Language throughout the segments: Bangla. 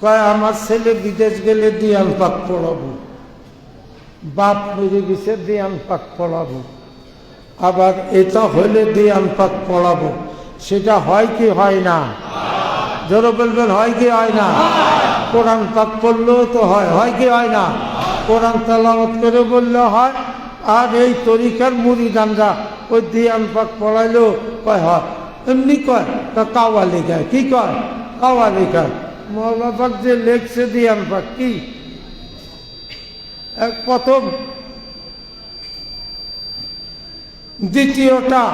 কয়, আমার ছেলে বিদেশ গেলে দিয়াল পাক পড়াবো। বাপ মেরে গেছে দিয়াল পাক পড়াবো। আবার এটা হলে দিয়াল পাক পড়াবো। সেটা হয় কি হয় না? জোরে বলবেন, হয় কি হয় না? কোরআন পাক পড়লেও তো হয় হয় কি হয় না? কোরআন তালামত করে বললে হয়, আর এই তরিকার মুড়ি মুড়িদানরা ওই দিয়ান পাক পড়াইলেও কয়, হয়। এমনি কয়, তা কাওয়া লেখায়। কি কয়? কাওয়া লেখায়। পাক যে লেখছে দিয়ান পাক কি? এক প্রথম দ্বিতীয়টা,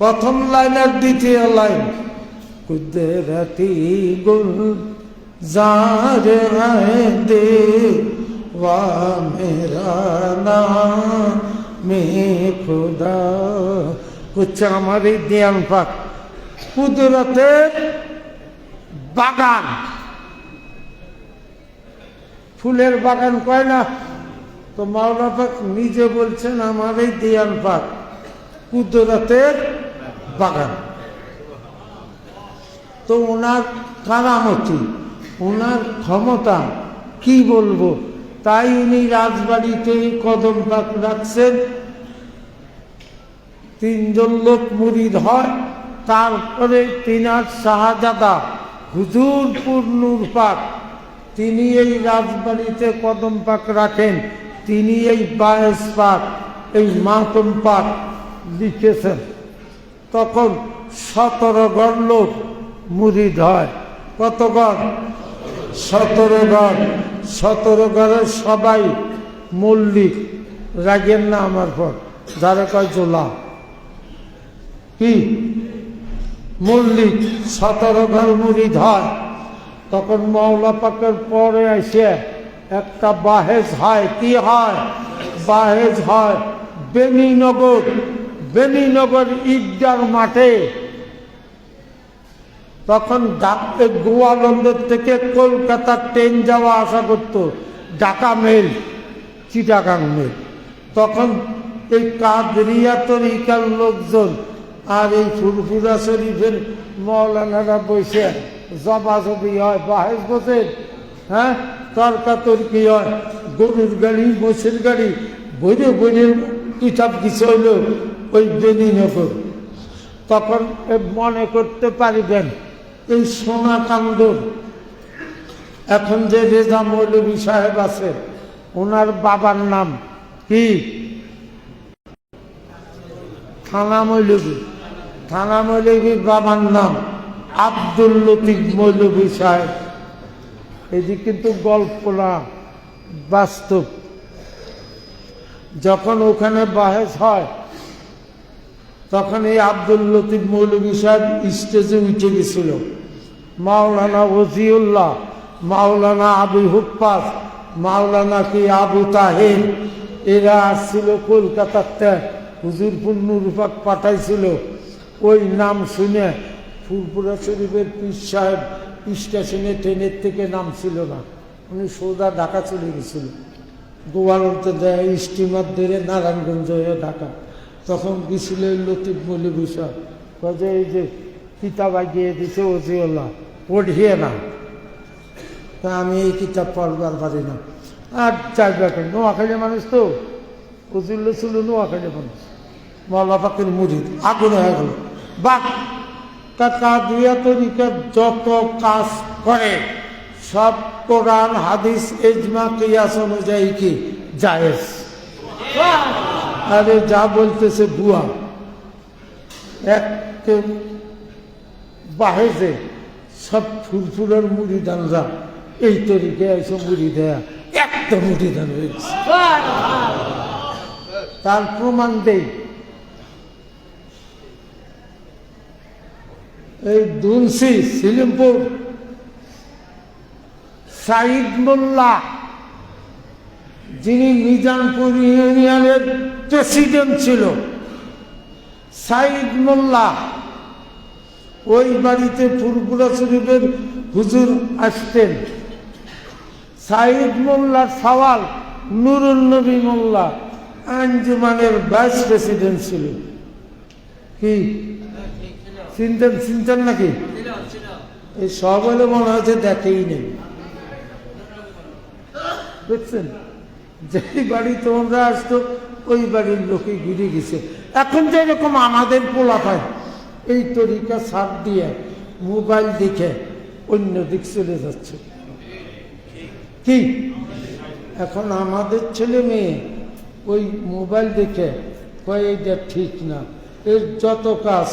প্রথম লাইন আর দ্বিতীয় লাইন, কুদরতি গুল জার দে মেরা নাম মে খুদা হচ্ছে আমার এই দিয়ান পাক কুদরতের বাগান। ফুলের বাগান কয় না? তো মাওলা পাক নিজে বলছেন, আমার এই দিয়ান পাক কুদরতের বাগান। তো ওনার কারামতি, ওনার ক্ষমতা, কি বলব? তাই উনি রাজবাড়িতে কদম পাক রাখছেন। তিনজন লোক মুরিদ হয়। তারপরে তিনার শাহজাদা হুজুরপুর নূর পাক তিনি এই রাজবাড়িতে কদম পাক রাখেন, তিনি এই বায়েস পাক, এই মাতম পাক লিখেছেন। তখন সতেরো গড় লোক মুরিদ হয়। কত গড়? সতেরো গড়। সতেরো গড়ের সবাই মল্লিক। রাগেন না আমার পর। যারা কয় জোলা। কি? মল্লিক সতেরো ঘর মুরিদ হয় তখন মৌলা পাকের পরে এসে একটা বাহেজ হয়, কি হয়? বাহেজ হয়, বেনিনগর বেনিনগর ঈদগার মাঠে। তখন ডাক- গোয়ালন্দর থেকে কলকাতা ট্রেন যাওয়া আসা করত, ঢাকা মেল, চিটাগাং মেল। তখন এই কাদরিয়া তরিকার লোকজন আর এই ফুরফুরা শরীফের মৌলানারা বসে জবাজবি হয় বাহেস বসেন হ্যাঁ? তর্কাতর্কি হয়, গরুর গাড়ি মোষের গাড়ি, বইরে বইরে কিতাব কিছু হইল, ওই বেনিনগর তখন মনে করতে পারিবেন, এই সোনা কান্দর এখন যে রেজা মৌলভী সাহেব আছে, ওনার বাবার নাম কি? থানা মৌলভী থানা মৌলভীর বাবার নাম আব্দুল লতিফ মৌলভী সাহেব। এটি কিন্তু গল্প না, বাস্তব। যখন ওখানে বাহেস হয়, তখন এই আব্দুল লতিফ মৌলভী সাহেব স্টেজে উঠে গেছিল। মাওলানা ওজিউল্লাহ, মাওলানা আবু হুপ্পাস মাওলানা কি আবু তাহের, এরা আসছিল কলকাতাতে হুজুরপুর নুরুপাক পাঠাইছিল। ওই নাম শুনে ফুলপুরা শরীফের পীর সাহেব স্টেশনে ট্রেনের থেকে নামছিল না। উনি সৌদা ঢাকা চলে গেছিল। গোয়ালতে দেয়, স্টিমার ধরে নারায়ণগঞ্জ হয়ে ঢাকা। তখন গেছিল লতিফ মলি বিষয় যে, এই যে কিতাব আগিয়ে দিছে ওজিউল্লাহ, পড়িয়ে না। তা আমি এই কিতাব পড়বার পারি না। আর কেন? নোয়াখালী মানুষ তো। ওজিউল্লাহ ছিল নোয়াখালী মানুষ। মল্লা পাকের মুড়িদ আগুন হয়ে গেল। বাক কাকা দুয়া তরিকার যত কাজ করে সব কোরআন হাদিস এজমা কিয়াস অনুযায়ী কি? জায়েজ। আরে যা বলতেছে বুয়া এক বাহেজে সব ফুরফুরের মুড়ি দানরা এই তরিকে এসে মুড়ি দেয়া একটা মুড়ি দান হয়েছে তার প্রমাণ দেই। এই দুলসি সিলিমপুর। সাইদ মোল্লা, যিনি মিজানপুর ইউনিয়নের প্রেসিডেন্ট ছিল, সাইদ মোল্লা, ওই বাড়িতে ফুরপুরা শরীফের হুজুর আসতেন। সাইদ মোল্লার সওয়াল নুরুল নবী মোল্লা, আঞ্জুমানের ভাইস প্রেসিডেন্ট ছিল। কি চিনতেন চিনতেন নাকি? এই সব হলে মনে হচ্ছে দেখেই নেই। বুঝছেন যেই বাড়ি তোমরা আসতো, ওই বাড়ির লোকে ঘিরে গেছে। এখন যেরকম আমাদের পোলা পায় এই তরিকা সার দিয়ে মোবাইল দেখে অন্য দিক চলে যাচ্ছে। কি? এখন আমাদের ছেলে মেয়ে ওই মোবাইল দেখে কয় এইটা ঠিক না। এর যত কাজ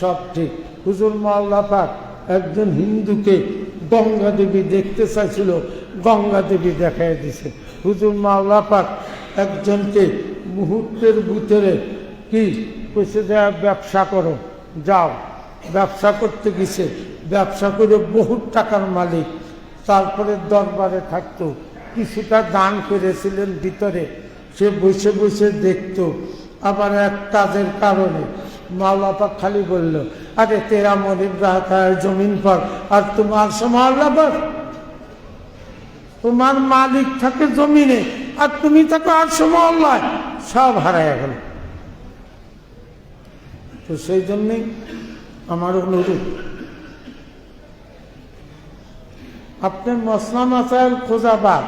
সব ঠিক। হুজুর মাওলা পাক একজন হিন্দুকে গঙ্গা দেবী দেখতে চাইছিল, গঙ্গা দেবী দেখাই দিছে। হুজুর মাওলা পাক একজনকে মুহূর্তের ভিতরে কি কইছে যে, ব্যবসা করো, যাও। ব্যবসা করতে গেছে, ব্যবসা করে বহুত টাকার মালিক। তারপরে দরবারে থাকতো, কিছুটা দান করেছিলেন ভিতরে। সে বসে বসে দেখত, আবার এক কাজের কারণে মাওলাপা খালি বলল, আরে তেরা মরিব রাখা জমিন পর আর তোমার সমাল্লা পর তোমার মালিক থাকে জমিনে, আর তুমি থাকো আর সমাল্লায় সব হারায় গেল। তো সেই জন্যই আমার অনুরোধ আপনার মসলা মাসাইল খোঁজা বাদ,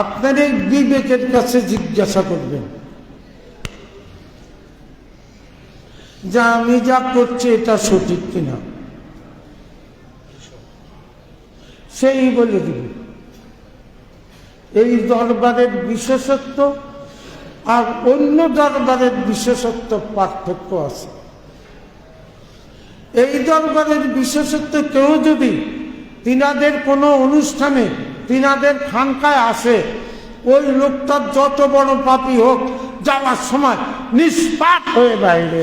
আপনার এই বিবেকের কাছে জিজ্ঞাসা করবেন। যা আমি যা করছি, এটা সঠিক কিনা? সেই বলে দিবে। এই দরবারের বিশেষত্ব আর অন্য দরবারের বিশেষত্ব পার্থক্য আছে। এই দরবারের বিশেষত্ব কেউ যদি তিনাদের কোনো অনুষ্ঠানে, তিনাদের খানকায় আসে ওই লোকটার যত বড় পাপি হোক, যাওয়ার সময় নিষ্পাপ হয়ে বাইরে।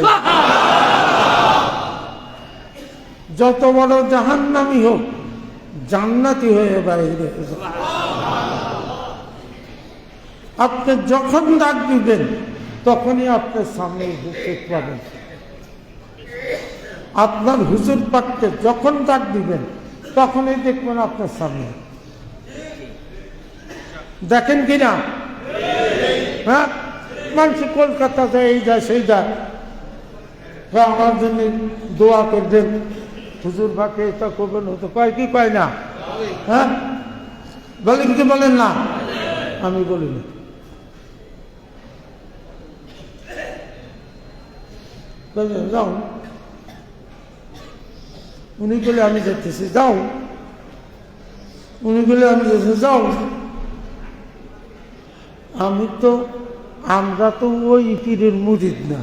যত বড় জাহান্নামি হোক, জান্নাতি হয়ে বাইরে। আপনি যখন ডাক দিবেন, তখনই আপনার সামনে উপস্থিত পাবেন আপনার হুজুর পাককে যখন ডাক দিবেন, তখনই দেখবেন আপনার সামনে। দেখেন কিনা হ্যাঁ? মানুষ কলকাতা যায় এই যায়, সেই যায়। তো আমার জন্য দোয়া করবেন। হুজুর ভাকে এটা করবেন হতো কয় কি কয় না? হ্যাঁ? বলেন কি বলেন না? আমি বলি না। যাও। উনি বলে আমি যেতেছি, যাও। উনি বলে আমি যেতেছি, যাও। আমি তো, আমরা তো ওই পীরের মুরিদ না।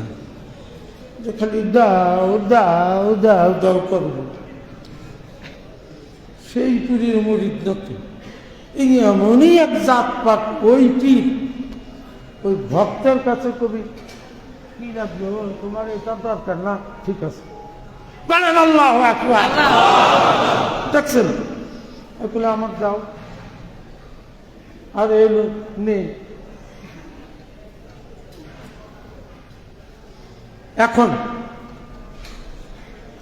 যে খালি দাও দাও দাও দাও করব। সেই পীরের মুরিদ নাকি এই এমনই এক জাত পাক ওই পীর। ওই ভক্তের কাছে কবি কি লাগবে তোমার এটা দরকার না, ঠিক আছে। দেখছেন? এগুলো আমার যাও আর এলো নেই। এখন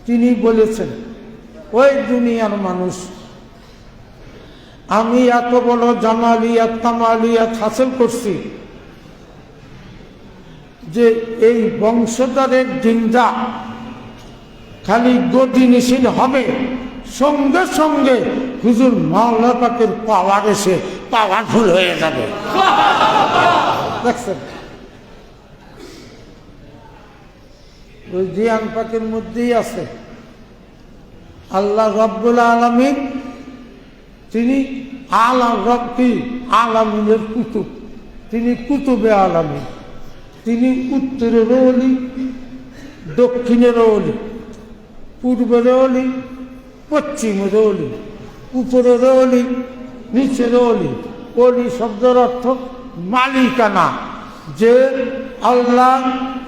তিনি বলেছেন, ওই দুনিয়ার মানুষ, আমি এত বড় জামালিয়াত তামালিয়াত হাসিল করছি যে এই বংশধরের জিন্দা খালি গদি নিশিল হবে। সঙ্গে সঙ্গে হুজুর মাওলা পাওয়ার এসে পাওয়ারফুল হয়ে যাবে। দেখছেন? ওই জিয়ান পাকের মধ্যেই আছে। আল্লাহ রব্বুল আলমিন, তিনি আলাম রব্বি আলামিনের কুতুব। তিনি কুতুবে আলামিন। তিনি উত্তরেরও অলি দক্ষিণেরও অলি পূর্বেরও অলি পশ্চিমেরও অলি উপরেরও অলি নিচেরও অলি। অলি শব্দের অর্থ মালিকানা, যে আল্লাহ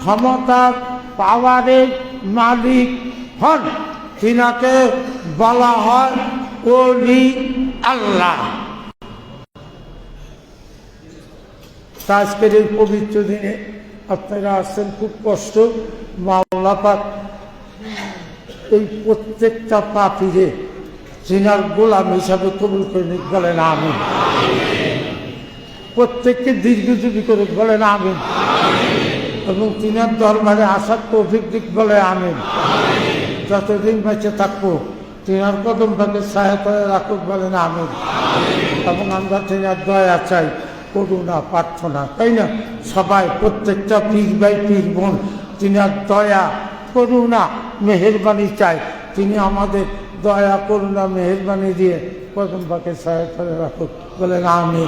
ক্ষমতার পাওয়ারের মালিক হন। তিনাকে বলা হয় ওলি আল্লাহ। আজকের এই পবিত্র দিনে আপনারা আসছেন খুব কষ্ট, মাওলা পাক এই প্রত্যেকটা পাপিরে সিনার গোলাম হিসাবে কবুল করে বলেন আমি প্রত্যেককে দীর্ঘজীবী করে, বলেন আমিন। এবং তিনার দরবারে আসার তৌফিক দিক বলে আমিন। যতদিন বেঁচে থাকব, তিনার কদম ছায়া করে রাখুক বলেন আমি এবং আমরা তিনার দয়া চাই, করুণা, প্রার্থনা, তাই না? সবাই, প্রত্যেকটা পীর ভাই, পীর বোন, তিনার দয়া, করুণা, মেহরবানি চাই। তিনি আমাদের দয়া, করুণা, মেহরবানি দিয়ে কদম ছায়া করে রাখুক বলেন আমি